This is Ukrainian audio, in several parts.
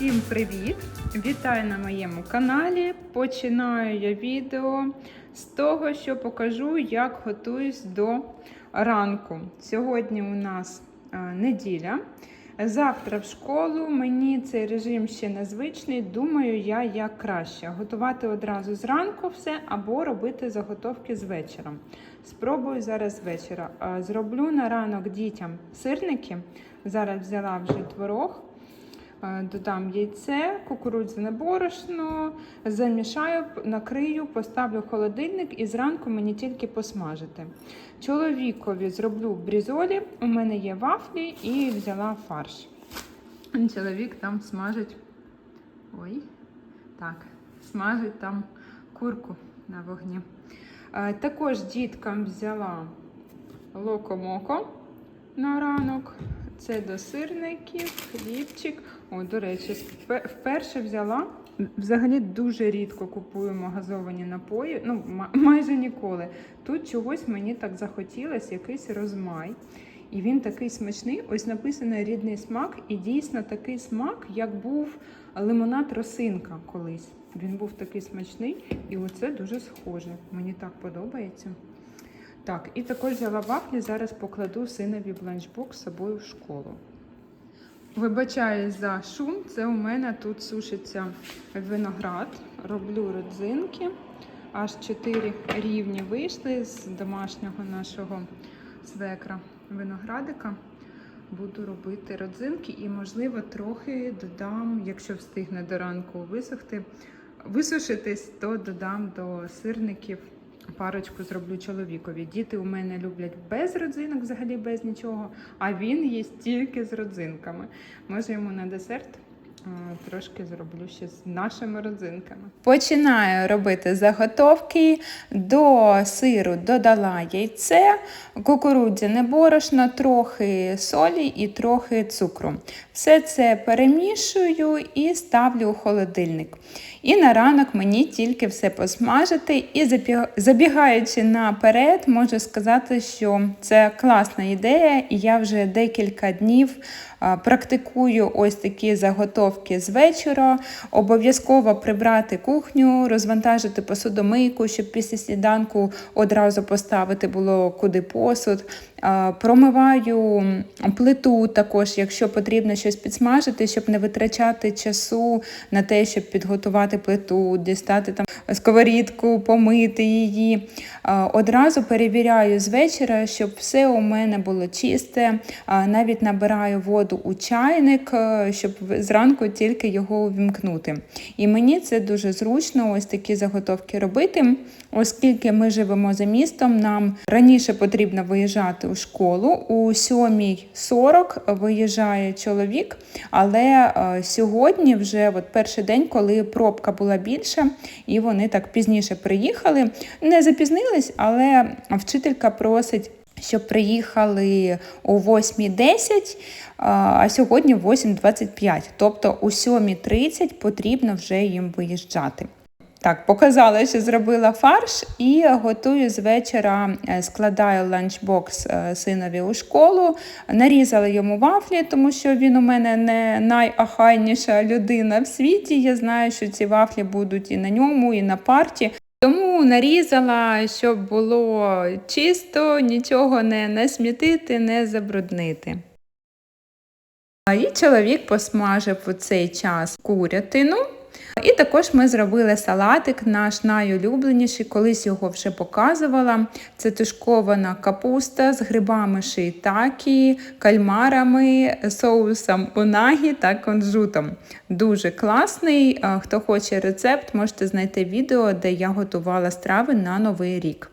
Усім привіт! Вітаю на моєму каналі. Починаю я відео з того, що покажу, як готуюсь до ранку. Сьогодні у нас неділя. Завтра в школу мені цей режим ще незвичний. Думаю, я як краще. Готувати одразу зранку все або робити заготовки з вечора. Спробую зараз вечора. Зроблю на ранок дітям сирники. Зараз взяла вже творог. Е, Додам яйце, кукурудзяне борошно, замішаю, накрию, поставлю в холодильник і зранку мені тільки посмажити. Чоловікові зроблю брізолі, у мене є вафлі і взяла фарш. Чоловік там смажить. Ой, так, смажить там курку на вогні. Е, Також діткам взяла локо-моко на ранок. Це до сирників, хлібчик. О, до речі, вперше взяла. Взагалі дуже рідко купуємо газовані напої, ну майже ніколи. Тут чогось мені так захотілося, якийсь розмай. І він такий смачний. Ось написано рідний смак, і дійсно такий смак, як був лимонад росинка колись. Він був такий смачний, і оце дуже схоже. Мені так подобається. Так, і також взяла вафлі, зараз покладу синові в ланчбокс з собою в школу. Вибачаюсь за шум, це у мене тут сушиться виноград. Роблю родзинки. Аж 4 рівні вийшли з домашнього нашого свекра виноградика. Буду робити родзинки і, можливо, трохи додам, якщо встигне до ранку висохти, висушитись, то додам до сирників парочку зроблю чоловікові. Діти у мене люблять без родзинок, взагалі без нічого, а він їсть тільки з родзинками. Може йому на десерт трошки зроблю ще з нашими родзинками. Починаю робити заготовки. До сиру додала яйце, кукурудзяне борошно, трохи солі і трохи цукру. Все це перемішую і ставлю у холодильник. І на ранок мені тільки все посмажити. І забігаючи наперед, можу сказати, що це класна ідея, і я вже декілька днів практикую ось такі заготовки з вечора. Обов'язково прибрати кухню, розвантажити посудомийку, щоб після сніданку одразу поставити було куди посуд. А, Промиваю плиту також, якщо потрібно щось підсмажити, щоб не витрачати часу на те, щоб підготувати плиту, дістати там сковорідку, помити її. Одразу перевіряю з вечора, щоб все у мене було чисте. Навіть набираю воду у чайник, е, щоб зранку тільки його увімкнути. І мені це дуже зручно, ось такі заготовки робити, оскільки ми живемо за містом, нам раніше потрібно виїжджати у школу. У 7.40 виїжджає чоловік, але е, сьогодні вже от перший день, коли пробка була більша, і вони так пізніше приїхали. Не запізнились, але вчителька просить. Щоб приїхали о 8.10, а сьогодні 8.25. Тобто о 7.30 потрібно вже їм виїжджати. Так, показала, що зробила фарш і готую з вечора, е, складаю ланчбокс е, синові у школу. Нарізала йому вафлі, тому що він у мене не найахайніша людина в світі. Я знаю, що ці вафлі будуть і на ньому, і на парті. Тому нарізала, щоб було чисто, нічого не насмітити, не забруднити. І чоловік посмажив у цей час курятину. І також ми зробили салатик, наш найулюбленіший, колись його вже показувала. Це тушкована капуста з грибами шиїтакі, кальмарами, соусом унагі та кунжутом. Дуже класний. Хто хоче рецепт, можете знайти відео, де я готувала страви на Новий рік.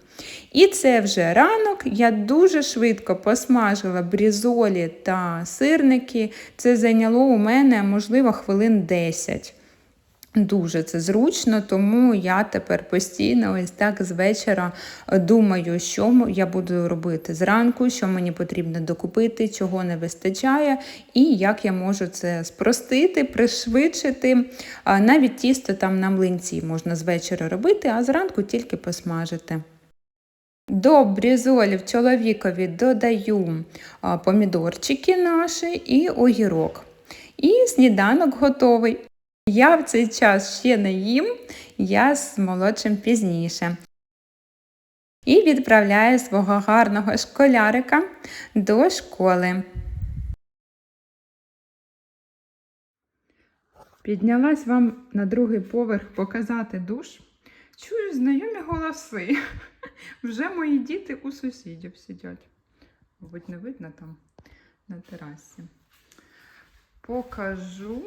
І це вже ранок. Я дуже швидко посмажила брізолі та сирники. Це зайняло у мене, можливо, хвилин 10. Дуже це зручно, тому я тепер постійно ось так з вечора думаю, що я буду робити зранку, що мені потрібно докупити, чого не вистачає, і як я можу це спростити, пришвидшити. Навіть тісто там на млинці можна з вечора робити, а зранку тільки посмажити. До брізолів чоловікові додаю помідорчики наші і огірок. І сніданок готовий. Я в цей час ще не їм, я з молодшим пізніше. І відправляю свого гарного школярика до школи. Піднялась вам на другий поверх показати душ. Чую знайомі голоси. Вже мої діти у сусідів сидять. Мабуть, не видно там на терасі. Покажу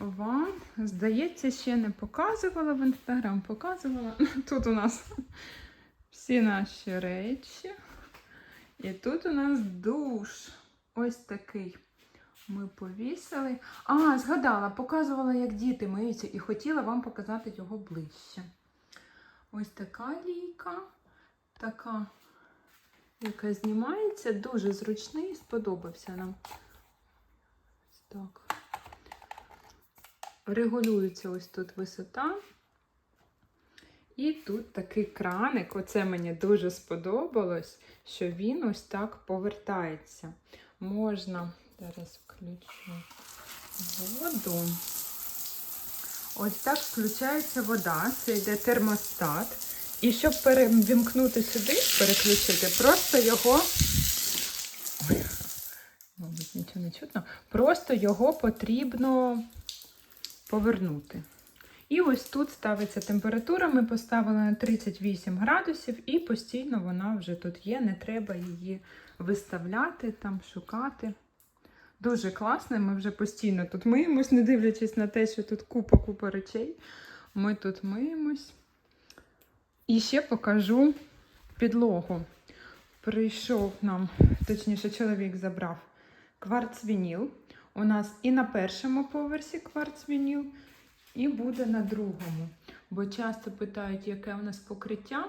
вам. Здається, ще не показувала в інстаграм. Показувала. Тут у нас всі наші речі. І тут у нас душ. Ось такий. Ми повісили. А, згадала, показувала, як діти миються, і хотіла вам показати його ближче. Ось така лійка, така, яка знімається, дуже зручний, сподобався нам. Ось так. Регулюється ось тут висота. І тут такий краник. Оце мені дуже сподобалось, що він ось так повертається. Можна, зараз включу воду. Ось так включається вода, це йде термостат. І щоб перевімкнути сюди, переключити, просто його. Ой, мабуть, нічого не чутно. Просто його потрібно повернути. І ось тут ставиться температура. Ми поставили на 38 градусів, і постійно вона вже тут є. Не треба її виставляти, там шукати. Дуже класно, ми вже постійно тут миємось, не дивлячись на те, що тут купа-купа речей. Ми тут миємось. І ще покажу підлогу. Прийшов нам, точніше, чоловік забрав кварц-вініл. У нас і на першому поверсі кварц-вініл, і буде на другому. Бо часто питають, яке у нас покриття.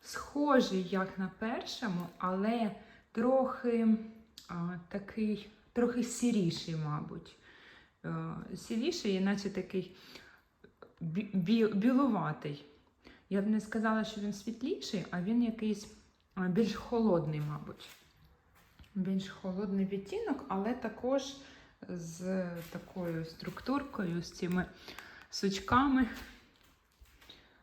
Схожий, як на першому, але трохи а, такий трохи сіріший, мабуть. Е, Сіріший, іначе такий бі- білуватий. Я б не сказала, що він світліший, а він якийсь більш холодний, мабуть. Більш холодний відтінок, але також з такою структуркою, з цими сучками.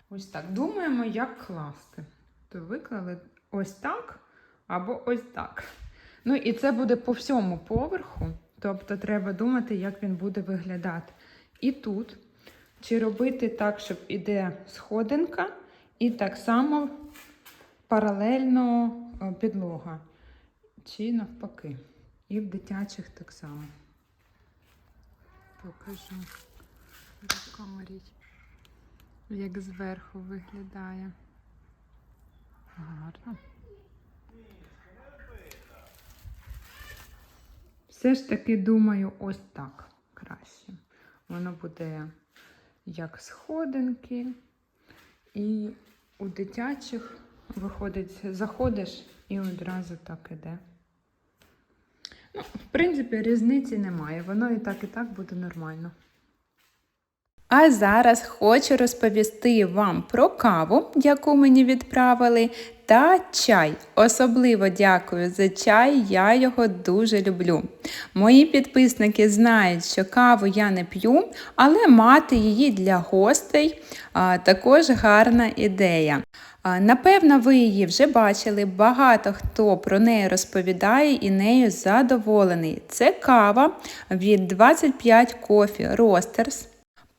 Ось так. Думаємо, як класти. То виклали ось так або ось так. Ну і це буде по всьому поверху. Тобто треба думати, як він буде виглядати. І тут, чи робити так, щоб іде сходинка, і так само паралельно е, підлога. Чи навпаки. І в дитячих так само. Покажу в камері, як зверху виглядає. Гарно. Все ж таки думаю, ось так краще. Воно буде як сходинки, і у дитячих виходить, заходиш і одразу так іде. В принципі, різниці немає. Воно і так, і так буде нормально. А зараз хочу розповісти вам про каву, яку мені відправили, та чай. Особливо дякую за чай, я його дуже люблю. Мої підписники знають, що каву я не п'ю, але мати її для гостей а, також гарна ідея. Напевно, ви її вже бачили, багато хто про неї розповідає і нею задоволений. Це кава від 25 Coffee Roasters.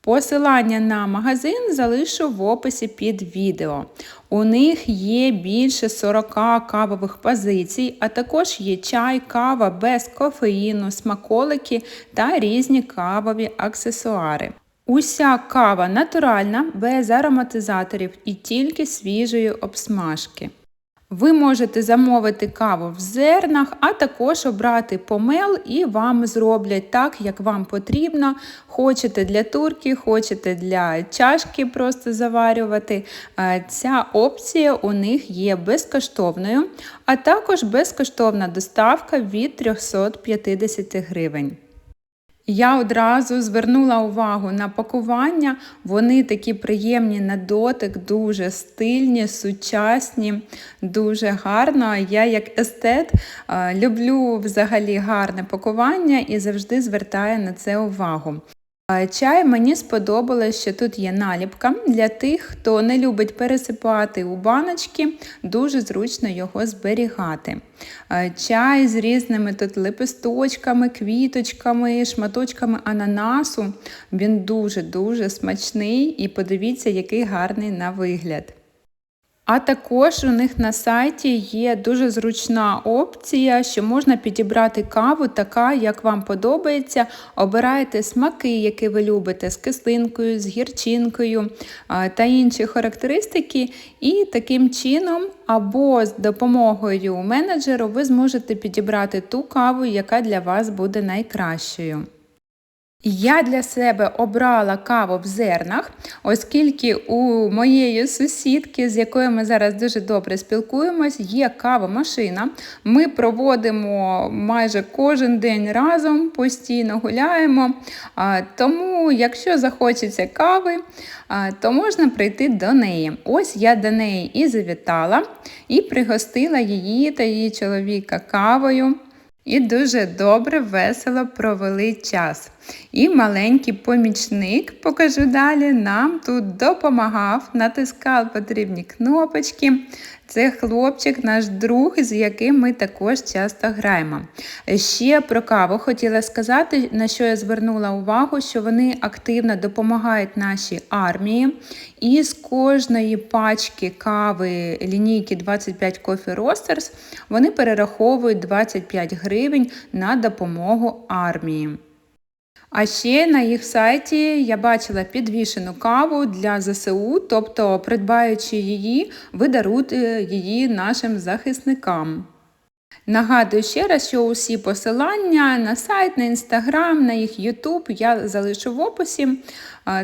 Посилання на магазин залишу в описі під відео. У них є більше 40 кавових позицій, а також є чай, кава без кофеїну, смаколики та різні кавові аксесуари. Уся кава натуральна, без ароматизаторів і тільки свіжої обсмажки. Ви можете замовити каву в зернах, а також обрати помел і вам зроблять так, як вам потрібно. Хочете для турки, хочете для чашки просто заварювати. Е, Ця опція у них є безкоштовною, а також безкоштовна доставка від 350 гривень. Я одразу звернула увагу на пакування. Вони такі приємні на дотик, дуже стильні, сучасні, дуже гарно. Я, як естет, е, люблю взагалі гарне пакування і завжди звертаю на це увагу. Чай мені сподобалось, що тут є наліпка для тих, хто не любить пересипати у баночки, дуже зручно його зберігати. Чай з різними тут лепесточками, квіточками, шматочками ананасу. Він дуже-дуже смачний і подивіться, який гарний на вигляд. А також у них на сайті є дуже зручна опція, що можна підібрати каву, така, як вам подобається. Обираєте смаки, які ви любите, з кислинкою, з гірчинкою та інші характеристики. І таким чином, або з допомогою менеджеру, ви зможете підібрати ту каву, яка для вас буде найкращою. Я для себе обрала каву в зернах, оскільки у моєї сусідки, з якою ми зараз дуже добре спілкуємось, є кавомашина. Ми проводимо майже кожен день разом, постійно гуляємо. Тому, якщо захочеться кави, то можна прийти до неї. Ось я до неї і завітала, і пригостила її та її чоловіка кавою. І дуже добре, весело провели час. І маленький помічник, покажу далі, нам тут допомагав, натискав потрібні кнопочки. Це хлопчик, наш друг, з яким ми також часто граємо. Ще про каву хотіла сказати, на що я звернула увагу, що вони активно допомагають нашій армії. І з кожної пачки кави лінійки 25 Coffee Roasters вони перераховують 25 гривень на допомогу армії. А ще на їх сайті я бачила підвішену каву для ЗСУ, тобто, придбаючи її, ви даруєте її нашим захисникам. Нагадую ще раз, що усі посилання на сайт, на інстаграм, на їх Ютуб я залишу в описі.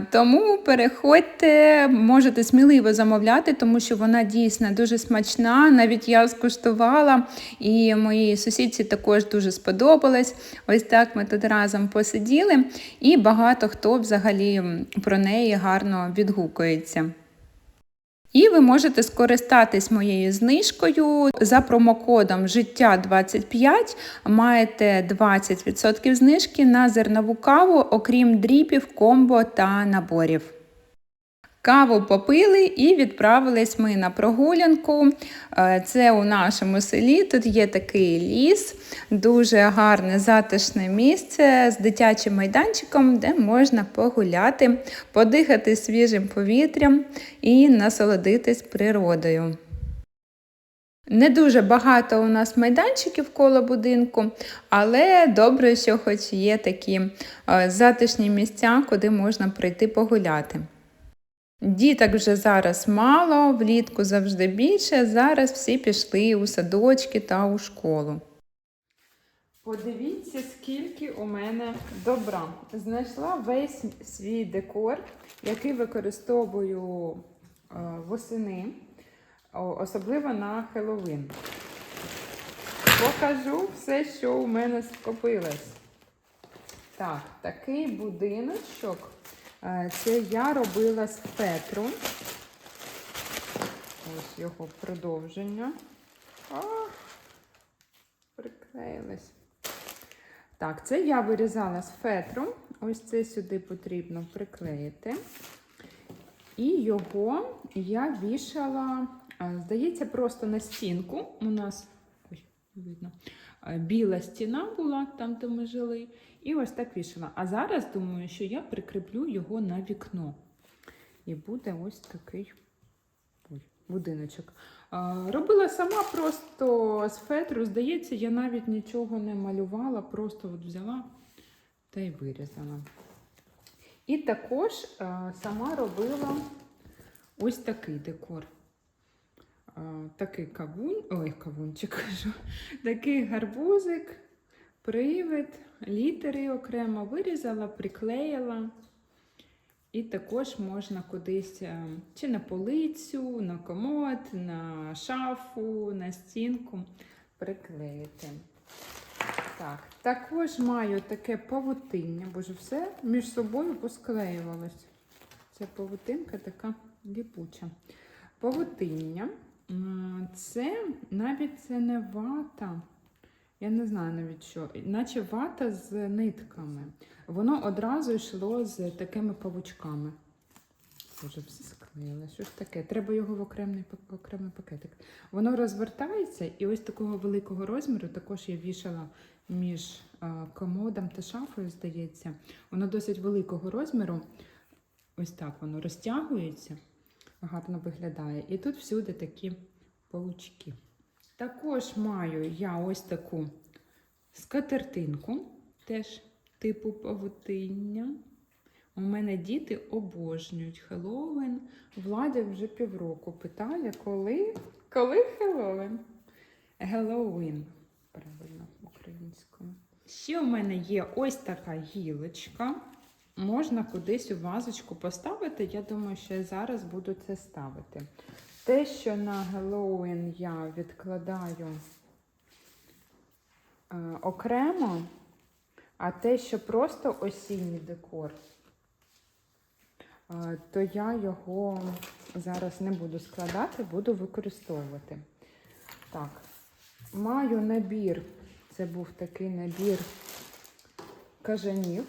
Тому переходьте, можете сміливо замовляти, тому що вона дійсно дуже смачна. Навіть я скуштувала, і моїй сусідці також дуже сподобалось. Ось так ми тут разом посиділи, і багато хто взагалі про неї гарно відгукується. І ви можете скористатись моєю знижкою за промокодом життя 25 маєте 20% знижки на зернову каву, окрім дріпів, комбо та наборів. Каву попили і відправились ми на прогулянку. Е, Це у нашому селі. Тут є такий ліс, дуже гарне затишне місце з дитячим майданчиком, де можна погуляти, подихати свіжим повітрям і насолодитись природою. Не дуже багато у нас майданчиків коло будинку, але добре, що хоч є такі е, затишні місця, куди можна прийти погуляти. Діток вже зараз мало, влітку завжди більше. Зараз всі пішли у садочки та у школу. Подивіться, скільки у мене добра. Знайшла весь свій декор, який використовую е, восени, особливо на Хеллоуін. Покажу все, що у мене скопилось. Так, такий будиночок. Е, Це я робила з фетру. Ось його продовження. А, приклеїлась. Так, це я вирізала з фетру. Ось це сюди потрібно приклеїти. І його я вішала, е, здається, просто на стінку. У нас ой, видно, біла стіна була там, де ми жили. І ось так вішала. А зараз думаю, що я прикріплю його на вікно. І буде ось такий ой, будиночок. Робила сама просто з фетру. Здається, я навіть нічого не малювала, просто от взяла та й вирізала. І також сама робила ось такий декор. Такий кавун, ой, кавунчик кажу, такий гарбузик, привид, літери окремо вирізала, приклеїла. І також можна кудись е, чи на полицю, на комод, на шафу, на стінку приклеїти. Так, також маю таке павутиння, боже, все між собою посклеювалось. Ця павутинка така ліпуча. Павутиння. Це навіть це не вата. Я не знаю навіть що, наче вата з нитками. Воно одразу йшло з такими павучками. Боже, все склеїло. Що ж таке? Треба його в окремий, окремий пакетик. Воно розвертається, і ось такого великого розміру також я вішала між комодом та шафою, здається. Воно досить великого розміру. Ось так воно розтягується, гарно виглядає. І тут всюди такі паучки. Також маю я ось таку скатертинку, теж типу павутиння. У мене діти обожнюють Хеллоуін. Владя вже півроку питає, коли, коли Хеллоуін? Геловін, правильно українською. Ще у мене є ось така гілочка. Можна кудись у вазочку поставити. Я думаю, що я зараз буду це ставити. Те, що на Геловін я відкладаю е, окремо, а те, що просто осінній декор, е, то я його зараз не буду складати, буду використовувати. Так, маю набір. Це був такий набір кажанів.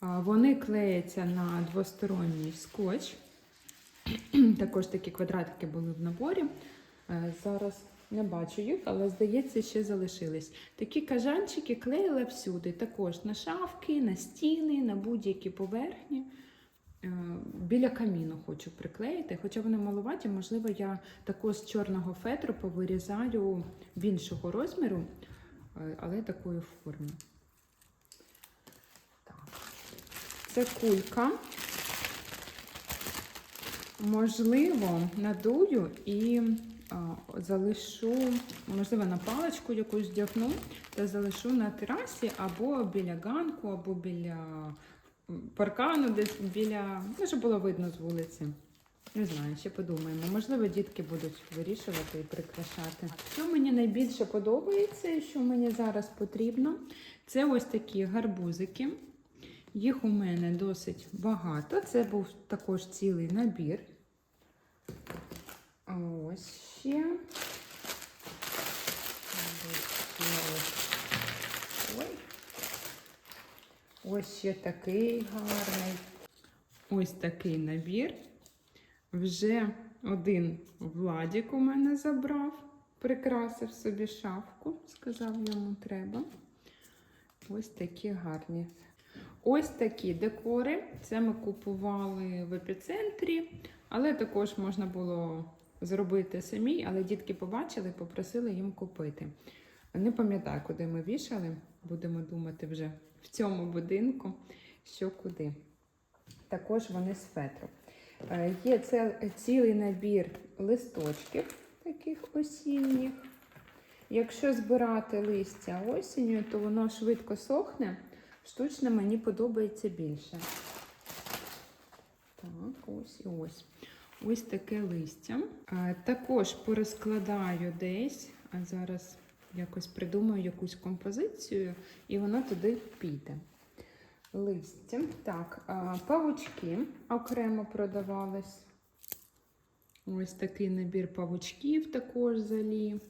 Вони клеяться на двосторонній скотч. Також такі квадратики були в наборі. Е, Зараз не бачу їх, але здається, ще залишились. Такі кажанчики клеїла всюди. Також на шафки, на стіни, на будь-які поверхні. Е, Біля каміну хочу приклеїти, хоча вони малуваті, можливо, я також з чорного фетру повирізаю більшого розміру, е, але такої форми. Так. Це кулька. Можливо, надую і а, залишу, можливо, на паличку якусь вдягну та залишу на терасі або біля ганку, або біля паркану, десь біля, ну, щоб було видно з вулиці. Не знаю, ще подумаємо. Можливо, дітки будуть вирішувати і прикрашати. Що мені найбільше подобається і що мені зараз потрібно, це ось такі гарбузики. Їх у мене досить багато. Це був також цілий набір. Ось ще. Ой. Ось ще такий гарний. Ось такий набір. Вже один Владік у мене забрав, прикрасив собі шафку, сказав йому треба. Ось такі гарні. Ось такі декори. Це ми купували в епіцентрі, але також можна було зробити самі, але дітки побачили, попросили їм купити. Не пам'ятаю, куди ми вішали. Будемо думати вже в цьому будинку, що куди. Також вони з фетру. Е, Є це цілий набір листочків, таких осінніх. Якщо збирати листя осінню, то воно швидко сохне. Штучне мені подобається більше. Так, ось і ось. Ось таке листя. Також порозкладаю десь, а зараз якось придумаю якусь композицію, і воно туди піде. Листя. Так, павучки окремо продавались. Ось такий набір павучків також залі.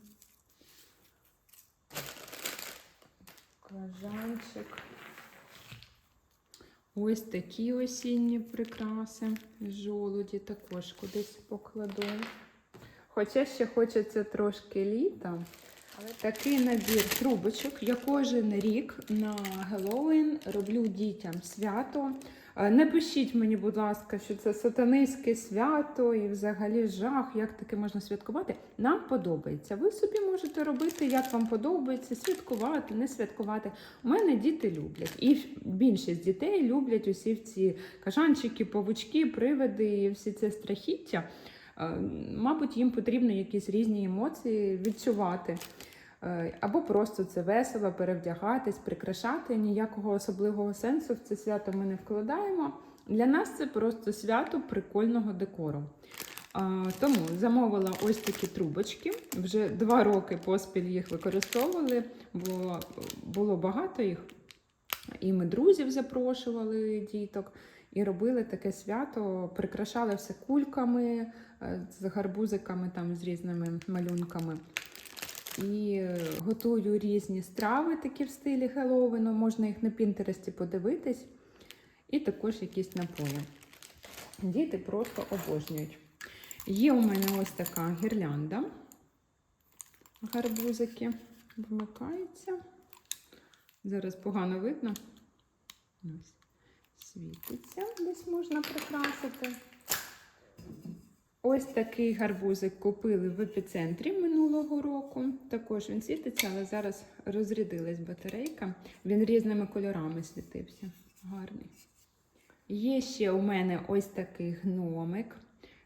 Кажанчик. Ось такі осінні прикраси. Жолуді також кудись покладу. Хоча ще хочеться трошки літа. Але такий набір трубочок. Я кожен рік на Геловін роблю дітям свято. Е, Не пишіть мені, будь ласка, що це сатанинське свято і взагалі жах, як таке можна святкувати. Нам подобається. Ви собі можете робити, як вам подобається, святкувати, не святкувати. У мене діти люблять. І більшість дітей люблять усі ці кажанчики, павучки, привиди і всі це страхіття. Е, Мабуть, їм потрібно якісь різні емоції відчувати. Е, Або просто це весело, перевдягатись, прикрашати. Ніякого особливого сенсу в це свято ми не вкладаємо. Для нас це просто свято прикольного декору. Тому замовила ось такі трубочки. Вже два роки поспіль їх використовували, бо було багато їх. І ми друзів запрошували діток і робили таке свято, прикрашали все кульками, е, з гарбузиками, там, з різними малюнками. І е, готую різні страви, такі в стилі Хеллоуіну, можна їх на Пінтересті подивитись. І також якісь напої. Діти просто обожнюють. Є у мене ось така гірлянда. Гарбузики вмикаються. Зараз погано видно. Світиться, десь можна прикрасити. Ось такий гарбузик купили в епіцентрі минулого року. Також він світиться, але зараз розрядилась батарейка. Він різними кольорами світився. Гарний. Є ще у мене ось такий гномик,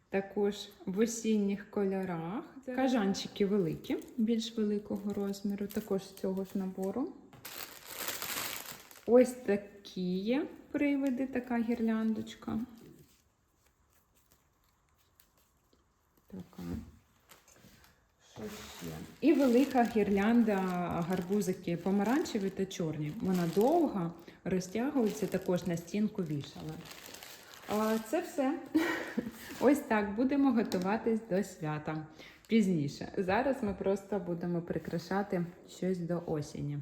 також в осінніх кольорах. Кажанчики великі, більш великого розміру, також з цього ж набору. Ось такі є привиди, така гірляндочка. Така. І велика гірлянда гарбузики помаранчеві та чорні. Вона довга, розтягується, також на стінку вішала. Це все. Ось так будемо готуватись до свята пізніше. Зараз ми просто будемо прикрашати щось до осені.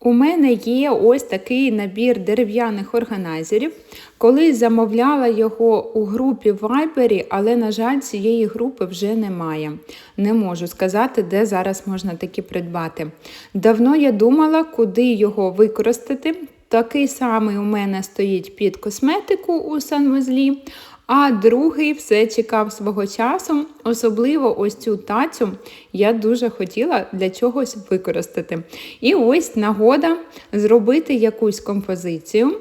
У мене є ось такий набір дерев'яних органайзерів. Колись замовляла його у групі Viber, але, на жаль, цієї групи вже немає. Не можу сказати, де зараз можна такі придбати. Давно я думала, куди його використати. Такий самий у мене стоїть під косметику у санвузлі, а другий все чекав свого часу. Особливо ось цю тацю я дуже хотіла для чогось використати. І ось нагода зробити якусь композицію.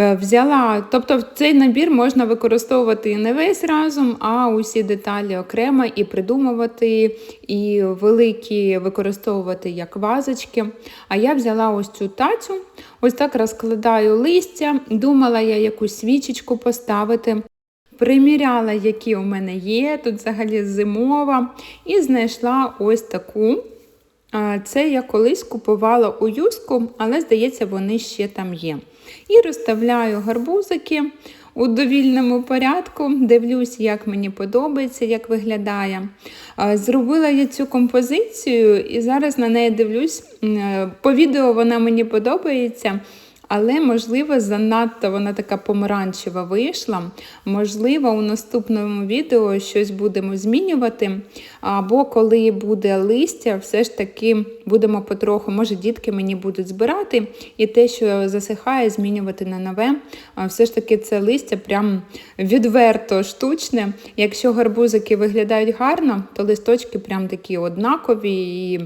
Е, Взяла, тобто цей набір можна використовувати не весь разом, а усі деталі окремо і придумувати, і великі використовувати як вазочки. А я взяла ось цю тацю, ось так розкладаю листя, думала я якусь свічечку поставити. Приміряла, які у мене є, тут взагалі зимова, і знайшла ось таку. Це я колись купувала у юску, але, здається, вони ще там є. І розставляю гарбузики у довільному порядку, дивлюсь, як мені подобається, як виглядає. Зробила я цю композицію і зараз на неї дивлюсь. По відео вона мені подобається. Але, можливо, занадто вона така помаранчева вийшла. Можливо, у наступному відео щось будемо змінювати. Або коли буде листя, все ж таки будемо потроху, може, дітки мені будуть збирати, і те, що засихає, змінювати на нове. Все ж таки, це листя прям відверто штучне. Якщо гарбузики виглядають гарно, то листочки прям такі однакові. і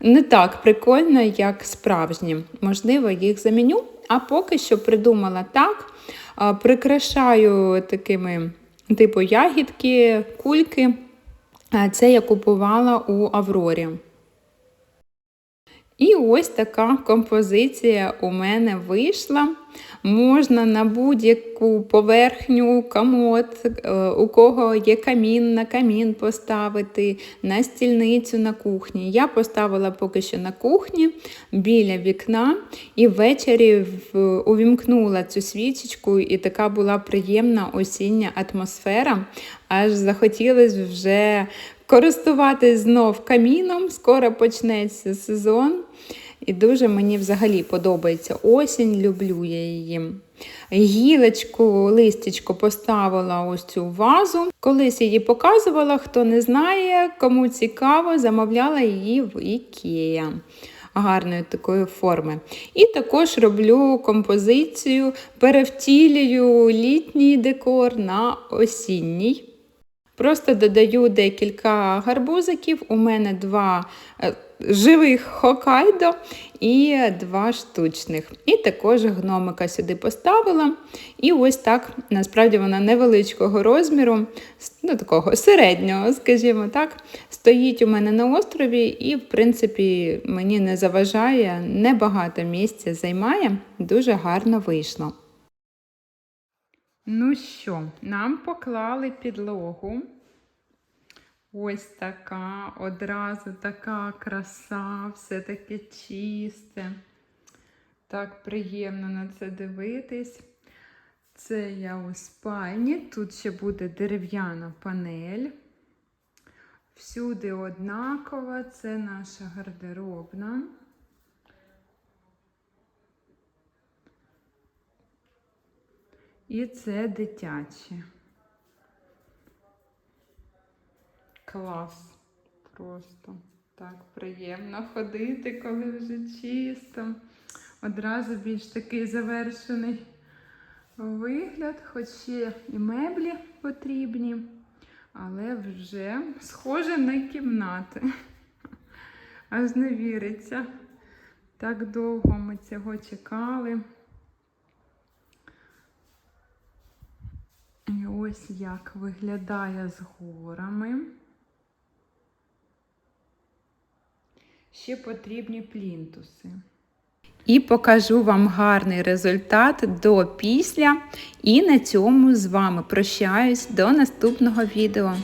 не так прикольно, як справжні. Можливо, їх заміню. А поки що придумала так. Прикрашаю такими типу ягідки, кульки. Це я купувала у Аврорі. І ось така композиція у мене вийшла. Можна на будь-яку поверхню, комод, е, у кого є камін, на камін поставити, на стільницю на кухні. Я поставила поки що на кухні біля вікна і ввечері увімкнула цю свічечку, і така була приємна осіння атмосфера. Аж захотілося вже користуватись знов каміном. Скоро почнеться сезон. І дуже мені взагалі подобається осінь, люблю я її. Гілочку, листячко поставила ось цю вазу. Колись її показувала, хто не знає, кому цікаво, замовляла її в Ікея. Гарної такої форми. І також роблю композицію, перевтілюю літній декор на осінній. Просто додаю декілька гарбузиків. У мене два е, живих хокайдо і два штучних. І також гномика сюди поставила. І ось так, насправді вона невеличкого розміру, ну такого середнього, скажімо так, стоїть у мене на острові, і, в принципі, мені не заважає, небагато місця займає, дуже гарно вийшло. Ну що, нам поклали підлогу. Ось така, одразу така краса, все таке чисте. Так приємно на це дивитись. Це я у спальні. Тут ще буде дерев'яна панель. Всюди однакова, це наша гардеробна. І це дитяче. Клас. Просто так приємно ходити, коли вже чисто. Одразу більш такий завершений вигляд, хоч ще і меблі потрібні, але вже схоже на кімнати. Аж не віриться. Так довго ми цього чекали. Ось як виглядає з горами. Ще потрібні плінтуси. І покажу вам гарний результат до після. І на цьому з вами прощаюсь до наступного відео.